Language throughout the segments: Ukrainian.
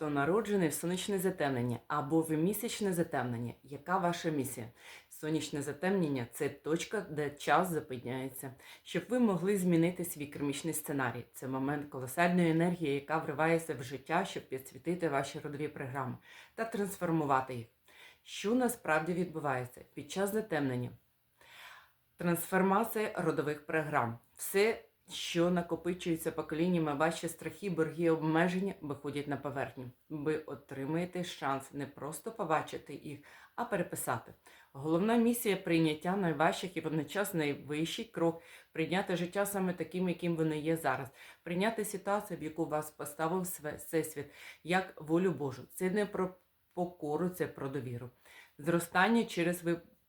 Хто народжений в сонячне затемнення або в місячне затемнення, яка ваша місія? Сонячне затемнення це точка, де час зупиняється, щоб ви могли змінити свій кермічний сценарій. Це момент колосальної енергії, яка вривається в життя, щоб підсвітити ваші родові програми та трансформувати їх. Що насправді відбувається під час затемнення? Трансформація родових програм. Все, що накопичується поколіннями, ваші страхи, борги, обмеження виходять на поверхню. Ви отримаєте шанс не просто побачити їх, а переписати. Головна місія прийняття найважчих і водночас найвищий крок прийняти життя саме таким, яким воно є зараз, прийняти ситуацію, в яку вас поставив всесвіт, як волю Божу. Це не про покору, це про довіру. Зростання через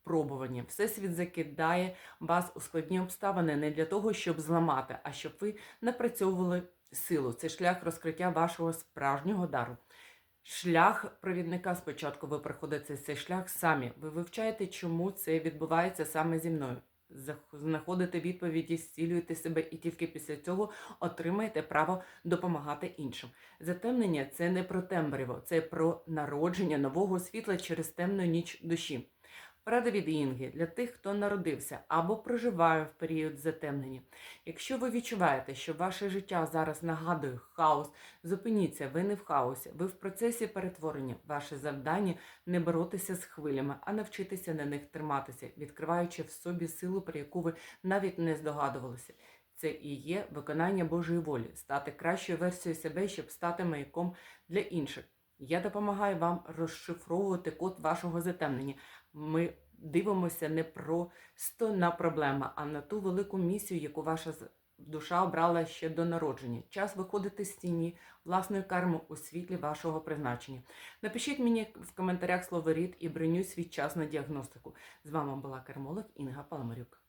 випробування. Всесвіт закидає вас у складні обставини не для того, щоб зламати, а щоб ви напрацьовували силу. Це шлях розкриття вашого справжнього дару. Шлях провідника спочатку ви проходите цей шлях самі. Ви вивчаєте, чому це відбувається саме зі мною. Знаходите відповіді, зцілюєте себе і тільки після цього отримаєте право допомагати іншим. Затемнення це не про тембриво, це про народження нового світла через темну ніч душі. Порада від Інги для тих, хто народився або проживає в період затемнення. Якщо ви відчуваєте, що ваше життя зараз нагадує хаос, зупиніться, ви не в хаосі, ви в процесі перетворення. Ваше завдання не боротися з хвилями, а навчитися на них триматися, відкриваючи в собі силу, про яку ви навіть не здогадувалися. Це і є виконання Божої волі, стати кращою версією себе, щоб стати маяком для інших. Я допомагаю вам розшифровувати код вашого затемнення. Ми дивимося не просто на проблему, а на ту велику місію, яку ваша душа обрала ще до народження. Час виходити з тіні власної карми у світлі вашого призначення. Напишіть мені в коментарях слово рід і броню свій час на діагностику. З вами була кармолог Інга Паламарюк.